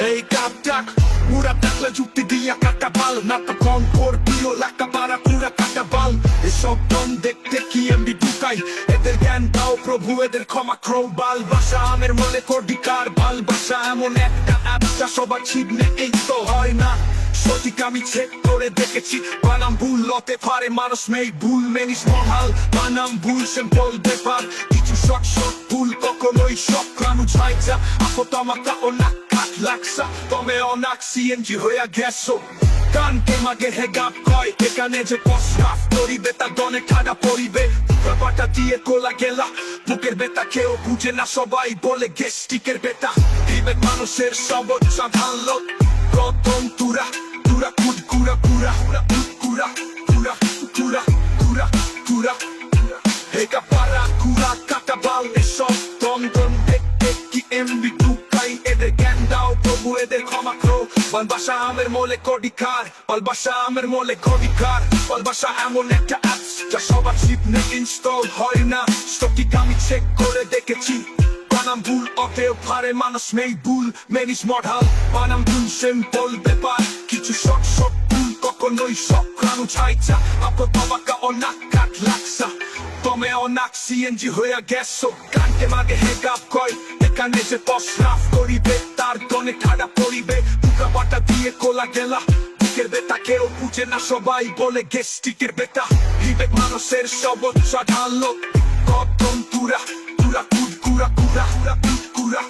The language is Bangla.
এই কাপ টাক যুক্তি দিয়া কাটা বাল নাটক কম করবিও লাকা পারা পুরা কাটা বাল এসব দম দেখতে কি এমবি ঢুকাই এদের জ্ঞান দাও প্রভু এদের ক্ষমা ক্রো বাল বাসা আমের মনে কর্ডিকার বাল বাসা এমন একটা আবসা সবার ছিপনে এই তো হয় না সঠিক আমি চেক করে দেখেছি বানাম ভুল লতে পারে মানুষ মেয়ে ভুল মেনিস মহাল বানাম ভুল সিম্পল ব্যাপার কিছু শখ শখ ভুল কখনোই শখ কানু ছাইছা আপত আমাকা ও লাগসা তবে অনাক সিএনজি হইয়া গেছো কানকে মাগে হেগাপ কয় এখানে যে প্রস্রাব করিবে তা দনে ঠাডা পড়িবে ব্যাপারটা দিয়ে কোলা গেলা বুকের বেতা কেউ বুঝে না সবাই বলে গেস্টিকের বেতা বিবেক মানুষের সবজ সাধারণ লোক প্রথম তুরা তুরা কুট কুরা কুরা কুরা কুরা কুরা কুরা কুরা কুরা পারা কুরা কাটা বাল এসব দন্দন দেখতে কি এমবি করো বালবাসা আমের মোলে কডিকার বালবাসা আমের মোলে কডিকার বালবাসা এমন একটা অ্যাপস যা সবার চিপনে ইনস্টল হয় না। স্টকিক আমি চেক করে দেখেছি। বানাম ভুল অতেও পারে মানুষ নেই ভুল। মেনিস মডাল বানাম ভুল সিম্পল ব্যাপার। কিছু শখ শখ ভুল, কখনোই শখ রানু ছাইছা আপো বাবাকা অনাক কাট লাগসা। তমে অনাক সিএনজি হইয়া গেছো। কানকে মাগে হেগাপ কয়, এখানে যে প্রস্রাব করিবে, তার গনে ঠাডা পড়িবে বুকা বাটা দিয়ে কোলা গেলা। বুকের বেতা কেউ না, সবাই বলে গেস্টিকের বেতা বিবেক মানুষের সাধারণ লোক। কতম তুরা তুরা কুট কুরা কুরা কুরা